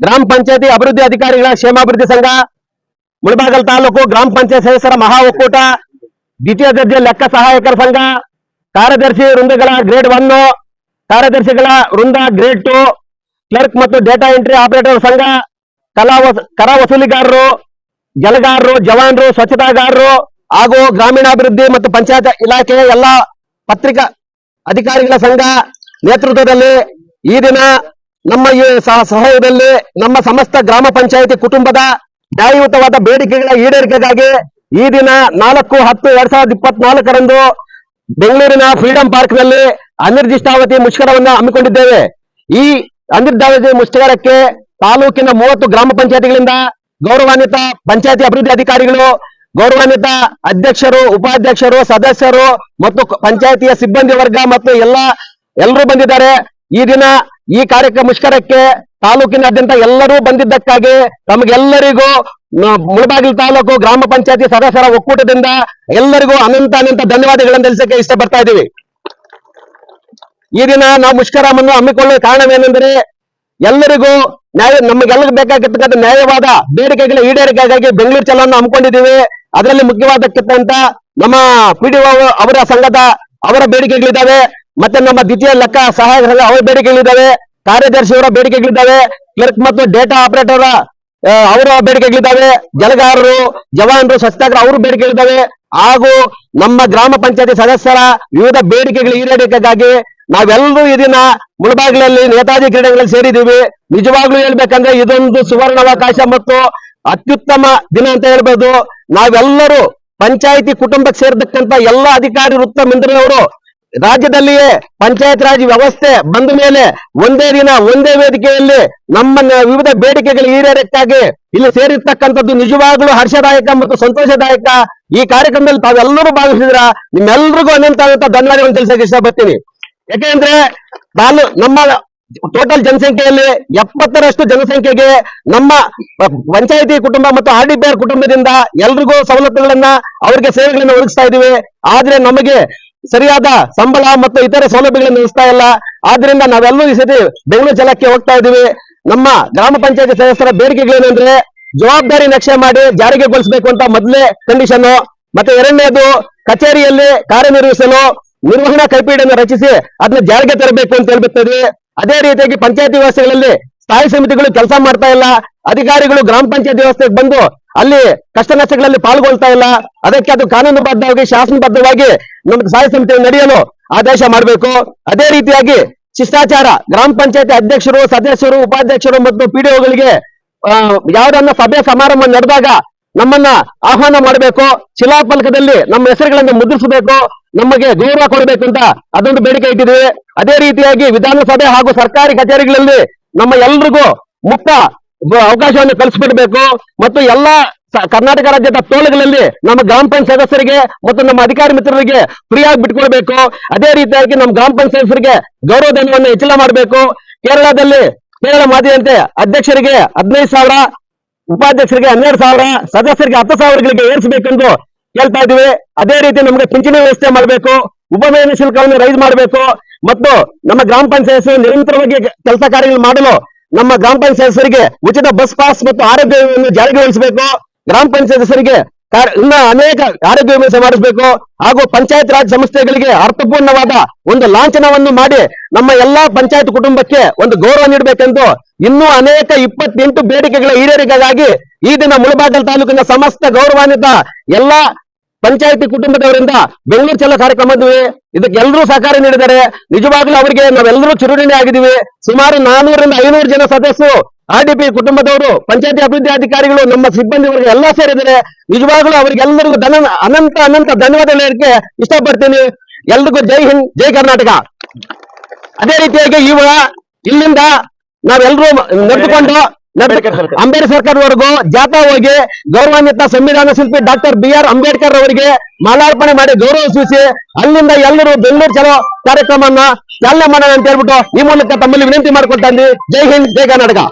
ಗ್ರಾಮ ಪಂಚಾಯತಿ ಅಭಿವೃದ್ಧಿ ಅಧಿಕಾರಿಗಳ ಕ್ಷೇಮಾಭಿವೃದ್ಧಿ ಸಂಘ, ಮುಳಬಾಗಲ್ ತಾಲೂಕು ಗ್ರಾಮ ಪಂಚಾಯತ್ ಸದಸ್ಯರ ಮಹಾ ಒಕ್ಕೂಟ, ದ್ವಿತೀಯ ದರ್ಜೆ ಲೆಕ್ಕ ಸಹಾಯಕರ ಸಂಘ, ಕಾರ್ಯದರ್ಶಿ ವೃಂದಗಳ ಗ್ರೇಡ್ ಒನ್ ಕಾರ್ಯದರ್ಶಿಗಳ ವೃಂದ ಗ್ರೇಡ್ ಟು, ಕ್ಲರ್ಕ್ ಮತ್ತು ಡೇಟಾ ಎಂಟ್ರಿ ಆಪರೇಟರ್ ಸಂಘ, ಕಲಾ ಕರ ವಸೂಲಿಗಾರರು, ಜಲಗಾರರು, ಜವಾನರು, ಸ್ವಚ್ಛತಾಗಾರರು ಹಾಗೂ ಗ್ರಾಮೀಣಾಭಿವೃದ್ಧಿ ಮತ್ತು ಪಂಚಾಯತ್ ಇಲಾಖೆಯ ಎಲ್ಲ ಪತ್ರಿಕಾ ಅಧಿಕಾರಿಗಳ ಸಂಘ ನೇತೃತ್ವದಲ್ಲಿ ಈ ದಿನ ನಮ್ಮ ಈ ಸಹ- ಸಹಯೋಗದಲ್ಲಿ ನಮ್ಮ ಸಮಸ್ತ ಗ್ರಾಮ ಪಂಚಾಯತಿ ಕುಟುಂಬದ ನ್ಯಾಯಯುತವಾದ ಬೇಡಿಕೆಗಳ ಈಡೇರಿಕೆಗಾಗಿ ಈ ದಿನ ನಾಲ್ಕು ಹತ್ತು ಎರಡ್ ಸಾವಿರದ ಇಪ್ಪತ್ನಾಲ್ಕರಂದು ಬೆಂಗಳೂರಿನ ಫ್ರೀಡಂ ಪಾರ್ಕ್ನಲ್ಲಿ ಅನಿರ್ದಿಷ್ಟಾವಧಿ ಮುಷ್ಕರವನ್ನು ಹಮ್ಮಿಕೊಂಡಿದ್ದೇವೆ. ಈ ಅನಿರ್ದಿಷ್ಟಾವಧಿ ಮುಷ್ಕರಕ್ಕೆ ತಾಲೂಕಿನ ಮೂವತ್ತು ಗ್ರಾಮ ಪಂಚಾಯತಿಗಳಿಂದ ಗೌರವಾನ್ವಿತ ಪಂಚಾಯತಿ ಅಭಿವೃದ್ಧಿ ಅಧಿಕಾರಿಗಳು, ಗೌರವಾನ್ವಿತ ಅಧ್ಯಕ್ಷರು, ಉಪಾಧ್ಯಕ್ಷರು, ಸದಸ್ಯರು ಮತ್ತು ಪಂಚಾಯತಿಯ ಸಿಬ್ಬಂದಿ ವರ್ಗ ಮತ್ತು ಎಲ್ಲ ಎಲ್ಲರೂ ಬಂದಿದ್ದಾರೆ. ಈ ದಿನ ಈ ಕಾರ್ಯಕ್ರಮ ಮುಷ್ಕರಕ್ಕೆ ತಾಲೂಕಿನಾದ್ಯಂತ ಎಲ್ಲರೂ ಬಂದಿದ್ದಕ್ಕಾಗಿ ತಮಗೆಲ್ಲರಿಗೂ ನ- ಮುಳಬಾಗಿಲು ತಾಲೂಕು ಗ್ರಾಮ ಪಂಚಾಯತಿ ಸದಸ್ಯರ ಒಕ್ಕೂಟದಿಂದ ಎಲ್ಲರಿಗೂ ಅನಂತ ಅನಂತ ಧನ್ಯವಾದಗಳನ್ನು ತಿಳಿಸಕ್ಕೆ ಇಷ್ಟ ಇದ್ದೀವಿ. ಈ ದಿನ ನಾವು ಮುಷ್ಕರವನ್ನು ಹಮ್ಮಿಕೊಳ್ಳುವ ಕಾರಣವೇನೆಂದರೆ ಎಲ್ಲರಿಗೂ ನ್ಯಾಯ, ನಮಗೆಲ್ಲರಿಗೂ ಬೇಕಾಗಿರ್ತಕ್ಕಂಥ ನ್ಯಾಯವಾದ ಬೇಡಿಕೆಗಳ ಈಡೇರಿಕೆಗಾಗಿ ಬೆಂಗಳೂರು ಚಲವನ್ನು ಹಮ್ಮಿಕೊಂಡಿದ್ದೀವಿ. ಅದರಲ್ಲಿ ಮುಖ್ಯವಾದಕ್ಕಿಂತ ನಮ್ಮ ಪಿಡಿಒ ಅವರ ಸಂಘದ ಅವರ ಬೇಡಿಕೆಗಳಿದ್ದಾವೆ. ಮತ್ತೆ ನಮ್ಮ ದ್ವಿತೀಯ ಲೆಕ್ಕ ಸಹಾಯಕರಲ್ಲಿ ಅವ್ರ ಅವರ ಬೇಡಿಕೆಗಳಿದ್ದಾವೆ, ಕಾರ್ಯದರ್ಶಿಯವರ ಬೇಡಿಕೆಗಳಿದ್ದಾವೆ ಕ್ಲರ್ಕ್ ಮತ್ತು ಡೇಟಾ ಆಪರೇಟರ್ ಅವರ ಬೇಡಿಕೆಗಳಿದ್ದಾವೆ, ಜಲಗಾರರು, ಜವಾನರು ಸ್ವಚ್ಛತಾಗ್ರಹ ಅವರು ಬೇಡಿಕೆಗಳಿದ್ದಾವೆ. ಹಾಗೂ ನಮ್ಮ ಗ್ರಾಮ ಪಂಚಾಯತಿ ಸದಸ್ಯರ ವಿವಿಧ ಬೇಡಿಕೆಗಳ ಈಡೇರಿಕೆಗಾಗಿ ನಾವೆಲ್ಲರೂ ಈ ದಿನ ಮುಳಬಾಗಿಲಲ್ಲಿ ನೇತಾಜಿ ಕ್ರೀಡೆಗಳಲ್ಲಿ ಸೇರಿದ್ದೀವಿ. ನಿಜವಾಗ್ಲೂ ಹೇಳ್ಬೇಕಂದ್ರೆ ಇದೊಂದು ಸುವರ್ಣಾವಕಾಶ ಮತ್ತು ಅತ್ಯುತ್ತಮ ದಿನ ಅಂತ ಹೇಳ್ಬೋದು. ನಾವೆಲ್ಲರೂ ಪಂಚಾಯಿತಿ ಕುಟುಂಬಕ್ಕೆ ಸೇರ್ತಕ್ಕಂತ ಎಲ್ಲ ಅಧಿಕಾರಿ ವೃತ್ತ ಮಿಂದ್ರನವರು ರಾಜ್ಯದಲ್ಲಿಯೇ ಪಂಚಾಯತ್ ರಾಜ್ ವ್ಯವಸ್ಥೆ ಬಂದ ಮೇಲೆ ಒಂದೇ ದಿನ, ಒಂದೇ ವೇದಿಕೆಯಲ್ಲಿ ನಮ್ಮ ವಿವಿಧ ಬೇಡಿಕೆಗಳು ಈಡೇರಕ್ಕಾಗಿ ಇಲ್ಲಿ ಸೇರಿರ್ತಕ್ಕಂಥದ್ದು ನಿಜವಾಗ್ಲೂ ಹರ್ಷದಾಯಕ ಮತ್ತು ಸಂತೋಷದಾಯಕ ಈ ಕಾರ್ಯಕ್ರಮದಲ್ಲಿ ತಾವೆಲ್ಲರೂ ಭಾಗವಹಿಸಿದ್ರ. ನಿಮ್ಮೆಲ್ಲರಿಗೂ ಅನಂತ ಅಂತ ಧನ್ಯವಾದಗಳನ್ನು ತಿಳಿಸಕ್ಕೆ ಇಷ್ಟಪಡ್ತೀನಿ. ಯಾಕೆಂದ್ರೆ ತಾಲು ನಮ್ಮ ಟೋಟಲ್ ಜನಸಂಖ್ಯೆಯಲ್ಲಿ ಎಪ್ಪತ್ತರಷ್ಟು ಜನಸಂಖ್ಯೆಗೆ ನಮ್ಮ ಪಂಚಾಯತಿ ಕುಟುಂಬ ಮತ್ತು ಆರ್ ಡಿ ಕುಟುಂಬದಿಂದ ಎಲ್ರಿಗೂ ಸವಲತ್ತುಗಳನ್ನ ಅವರಿಗೆ ಸೇವೆಗಳನ್ನ ಒದಗಿಸ್ತಾ ಇದೀವಿ ಆದ್ರೆ ನಮಗೆ ಸರಿಯಾದ ಸಂಬಳ ಮತ್ತು ಇತರೆ ಸೌಲಭ್ಯಗಳನ್ನು ಒದಗಿಸ್ತಾ ಇಲ್ಲ. ಆದ್ರಿಂದ ನಾವೆಲ್ಲರೂ ಈ ಸತಿ ಬೆಂಗಳೂರು ಜಲಕ್ಕೆ ಹೋಗ್ತಾ ಇದೀವಿ ನಮ್ಮ ಗ್ರಾಮ ಪಂಚಾಯತಿ ಸದಸ್ಯರ ಬೇಡಿಕೆಗಳೇನೆಂದ್ರೆ ಜವಾಬ್ದಾರಿ ನಕ್ಷೆ ಮಾಡಿ ಜಾರಿಗೆಗೊಳಿಸಬೇಕು ಅಂತ ಮೊದಲೇ ಕಂಡೀಷನ್ ಮತ್ತೆ ಎರಡನೇದು ಕಚೇರಿಯಲ್ಲಿ ಕಾರ್ಯನಿರ್ವಹಿಸಲು ನಿರ್ವಹಣಾ ಕೈಪಿಡಿಯನ್ನು ರಚಿಸಿ ಅದನ್ನ ಜಾರಿಗೆ ತರಬೇಕು ಅಂತ ಹೇಳ್ಬಿಡ್ತದೆ ಅದೇ ರೀತಿಯಾಗಿ ಪಂಚಾಯತಿ ವ್ಯವಸ್ಥೆಗಳಲ್ಲಿ ಸ್ಥಾಯಿ ಸಮಿತಿಗಳು ಕೆಲಸ ಮಾಡ್ತಾ ಇಲ್ಲ. ಅಧಿಕಾರಿಗಳು ಗ್ರಾಮ ಪಂಚಾಯತ್ ವ್ಯವಸ್ಥೆಗೆ ಬಂದು ಅಲ್ಲಿ ಕಷ್ಟ ನಷ್ಟಗಳಲ್ಲಿ ಪಾಲ್ಗೊಳ್ತಾ ಇಲ್ಲ. ಅದಕ್ಕೆ ಅದು ಕಾನೂನುಬದ್ಧವಾಗಿ, ಶಾಸನಬದ್ಧವಾಗಿ ನಮ್ಗೆ ಸಹಾಯ ಸಮಿತಿ ನಡೆಯಲು ಆದೇಶ ಮಾಡಬೇಕು. ಅದೇ ರೀತಿಯಾಗಿ ಶಿಷ್ಟಾಚಾರ, ಗ್ರಾಮ ಪಂಚಾಯತಿ ಅಧ್ಯಕ್ಷರು, ಸದಸ್ಯರು, ಉಪಾಧ್ಯಕ್ಷರು ಮತ್ತು ಪಿಡಿಒಗಳಿಗೆ ಯಾವ್ದನ್ನ ಸಭೆ ಸಮಾರಂಭ ನಡೆದಾಗ ನಮ್ಮನ್ನ ಆಹ್ವಾನ ಮಾಡಬೇಕು. ಶಿಲಾಫಲಕದಲ್ಲಿ ನಮ್ಮ ಹೆಸರುಗಳನ್ನು ಮುದ್ರಿಸಬೇಕು. ನಮಗೆ ಗೌರವ ಕೊಡಬೇಕು ಅಂತ ಅದೊಂದು ಬೇಡಿಕೆ ಇಟ್ಟಿದ್ದೀವಿ. ಅದೇ ರೀತಿಯಾಗಿ ವಿಧಾನಸಭೆ ಹಾಗೂ ಸರ್ಕಾರಿ ಕಚೇರಿಗಳಲ್ಲಿ ನಮ್ಮ ಎಲ್ರಿಗೂ ಮುಕ್ತ ಅವಕಾಶವನ್ನು ಕಲ್ಸಿಬಿಡ್ಬೇಕು. ಮತ್ತು ಎಲ್ಲಾ ಕರ್ನಾಟಕ ರಾಜ್ಯದ ಟೋಲ್ಗಳಲ್ಲಿ ನಮ್ಮ ಗ್ರಾಮ ಪಂಚಾಯತ್ ಸದಸ್ಯರಿಗೆ ಮತ್ತು ನಮ್ಮ ಅಧಿಕಾರಿ ಮಿತ್ರರಿಗೆ ಫ್ರೀಯಾಗಿ ಬಿಟ್ಕೊಡ್ಬೇಕು. ಅದೇ ರೀತಿಯಾಗಿ ನಮ್ಮ ಗ್ರಾಮ ಪಂಚಾಯತ್ ಸದಸ್ಯರಿಗೆ ಗೌರವಧನವನ್ನು ಹೆಚ್ಚಳ ಮಾಡಬೇಕು. ಕೇರಳದಲ್ಲಿ ಕೇರಳ ಮಾದರಿಯಂತೆ ಅಧ್ಯಕ್ಷರಿಗೆ ಹದಿನೈದು ಸಾವಿರ, ಉಪಾಧ್ಯಕ್ಷರಿಗೆ ಹನ್ನೆರಡು ಸಾವಿರ, ಸದಸ್ಯರಿಗೆ ಹತ್ತು ಸಾವಿರಗಳಿಗೆ ಏರಿಸಬೇಕೆಂದು ಕೇಳ್ತಾ ಇದೀವಿ ಅದೇ ರೀತಿ ನಮಗೆ ಪಿಂಚಣಿ ವ್ಯವಸ್ಥೆ ಮಾಡಬೇಕು. ಉಪಮೇಯನ ಶುಲ್ಕವನ್ನು ರೈಸ್ ಮಾಡಬೇಕು. ಮತ್ತು ನಮ್ಮ ಗ್ರಾಮ ಪಂಚಾಯತ್ ನಿರಂತರವಾಗಿ ಕೆಲಸ ಕಾರ್ಯಗಳು ಮಾಡಲು ನಮ್ಮ ಗ್ರಾಮ ಪಂಚಾಯತ್ ಸದಸ್ಯರಿಗೆ ಉಚಿತ ಬಸ್ ಪಾಸ್ ಮತ್ತು ಆರೋಗ್ಯ ವಿಮೆಯನ್ನು ಜಾರಿಗೊಳಿಸಬೇಕು ಗ್ರಾಮ ಪಂಚಾಯತ್ ಸದಸ್ಯರಿಗೆ ಇನ್ನ ಅನೇಕ ಆರೋಗ್ಯ ವಿಮೆ ಮಾಡಿಸಬೇಕು ಹಾಗೂ ಪಂಚಾಯತ್ ರಾಜ್ ಸಂಸ್ಥೆಗಳಿಗೆ ಅರ್ಥಪೂರ್ಣವಾದ ಒಂದು ಲಾಂಛನವನ್ನು ಮಾಡಿ ನಮ್ಮ ಎಲ್ಲಾ ಪಂಚಾಯತ್ ಕುಟುಂಬಕ್ಕೆ ಒಂದು ಗೌರವ ನೀಡಬೇಕೆಂದು ಇನ್ನೂ ಅನೇಕ ಇಪ್ಪತ್ತೆಂಟು ಬೇಡಿಕೆಗಳ ಈಡೇರಿಕೆಗಾಗಿ ಈ ದಿನ ಮುಳಬಾಗಲ್ ತಾಲೂಕಿನ ಸಮಸ್ತ ಗೌರವಾನ್ವಿತ ಎಲ್ಲಾ ಪಂಚಾಯತಿ ಕುಟುಂಬದವರಿಂದ ಬೆಂಗಳೂರು ಚಲೋ ಕಾರ್ಯಕ್ರಮದಿವೆ ಇದಕ್ಕೆ ಎಲ್ಲರೂ ಸಹಕಾರ ನೀಡಿದ್ದಾರೆ. ನಿಜವಾಗ್ಲೂ ಅವರಿಗೆ ನಾವೆಲ್ಲರೂ ಚುರುಣಿ ಆಗಿದ್ದೀವಿ. ಸುಮಾರು ನಾನೂರಿಂದ ಐನೂರು ಜನ ಸದಸ್ಯರು ಆರ್ಡಿಪಿ ಕುಟುಂಬದವರು, ಪಂಚಾಯತಿ ಅಭಿವೃದ್ಧಿ ಅಧಿಕಾರಿಗಳು, ನಮ್ಮ ಸಿಬ್ಬಂದಿ ಎಲ್ಲಾ ಸೇರಿದ್ದಾರೆ. ನಿಜವಾಗ್ಲೂ ಅವರಿಗೆಲ್ಲರಿಗೂ ಧನ, ಅನಂತ ಅನಂತ ಧನ್ಯವಾದ ಹೇಳಕ್ಕೆ ಇಷ್ಟಪಡ್ತೀನಿ. ಎಲ್ರಿಗೂ ಜೈ ಹಿಂದ್, ಜೈ ಕರ್ನಾಟಕ. ಅದೇ ರೀತಿಯಾಗಿ ಇವಾಗ ಇಲ್ಲಿಂದ ನಾವೆಲ್ಲರೂ ನಡೆದುಕೊಂಡು ನಡೆದು- ಅಂಬೇಡ್ಕರ್ ಸರ್ಕಾರವರೆಗೂ ಜಾಥಾ ಹೋಗಿ ಗೌರವಾನ್ವಿತ ಸಂವಿಧಾನ ಶಿಲ್ಪಿ ಡಾಕ್ಟರ್ ಬಿ ಆರ್ ಅಂಬೇಡ್ಕರ್ ಅವರಿಗೆ ಮಾಲಾರ್ಪಣೆ ಮಾಡಿ ಗೌರವ ಸೂಚಿಸಿ ಅಲ್ಲಿಂದ ಎಲ್ಲರೂ ಬೆಂಗಳೂರು ಚಲೋ ಕಾರ್ಯಕ್ರಮವನ್ನ ಚಾಲನೆ ಮಾಡೋಣ ಅಂತ ಹೇಳ್ಬಿಟ್ಟು ಈ ಮೂಲಕ ತಮ್ಮಲ್ಲಿ ವಿನಂತಿ ಮಾಡ್ಕೊಳ್ತಾ ಇದ್ದೀವಿ ಜೈ ಹಿಂದ್ ಜೈ ಕರ್ನಾಟಕ.